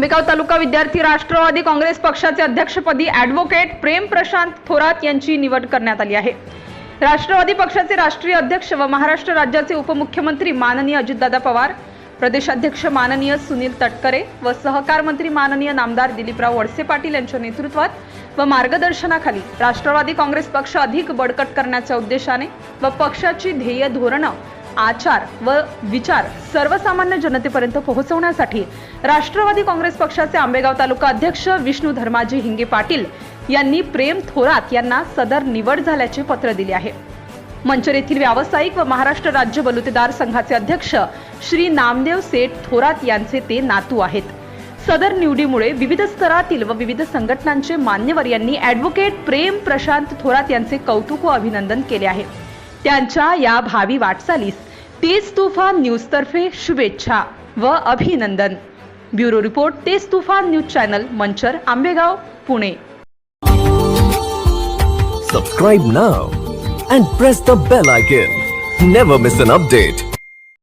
विद्यार्थी राष्ट्रवादी काँग्रेस पक्षाचे अध्यक्षपदी ॲडव्होकेट प्रेम प्रशांत थोरात यांची निवड करण्यात आली आहे. राष्ट्रवादी पक्षाचे राष्ट्रीय अध्यक्ष व महाराष्ट्र राज्याचे उपमुख्यमंत्री माननीय अजितदादा पवार प्रदेशाध्यक्ष माननीय सुनील तटकरे व सहकार मंत्री माननीय नामदार दिलीपराव वडसे पाटील यांच्या नेतृत्वात व मार्गदर्शनाखाली राष्ट्रवादी काँग्रेस पक्ष अधिक बळकट करण्याच्या उद्देशाने व पक्षाची ध्येय धोरणं आचार व विचार सर्वसामान्य जनतेपर्यंत पोहोचवण्यासाठी राष्ट्रवादी काँग्रेस पक्षाचे आंबेगाव तालुका अध्यक्ष विष्णू धर्माजी हिंगे पाटील यांनी प्रेम थोरात यांना सदर निवड झाल्याचे पत्र दिले आहे. मंचर येथील व्यावसायिक व महाराष्ट्र राज्य बलुतेदार संघाचे अध्यक्ष श्री नामदेव सेठ थोरात यांचे ते नातू आहेत. सदर निवडीमुळे विविध स्तरातील व विविध संघटनांचे मान्यवर यांनी ॲडव्होकेट प्रेम प्रशांत थोरात यांचे कौतुक व अभिनंदन केले आहे. त्यांच्या या भावी वाटचालीस तेज तुफान न्यूजतर्फे शुभेच्छा व अभिनंदन. Bureau report Tej Tufan news channel Manchar Ambegaon Pune. Subscribe now and press the bell icon never miss an update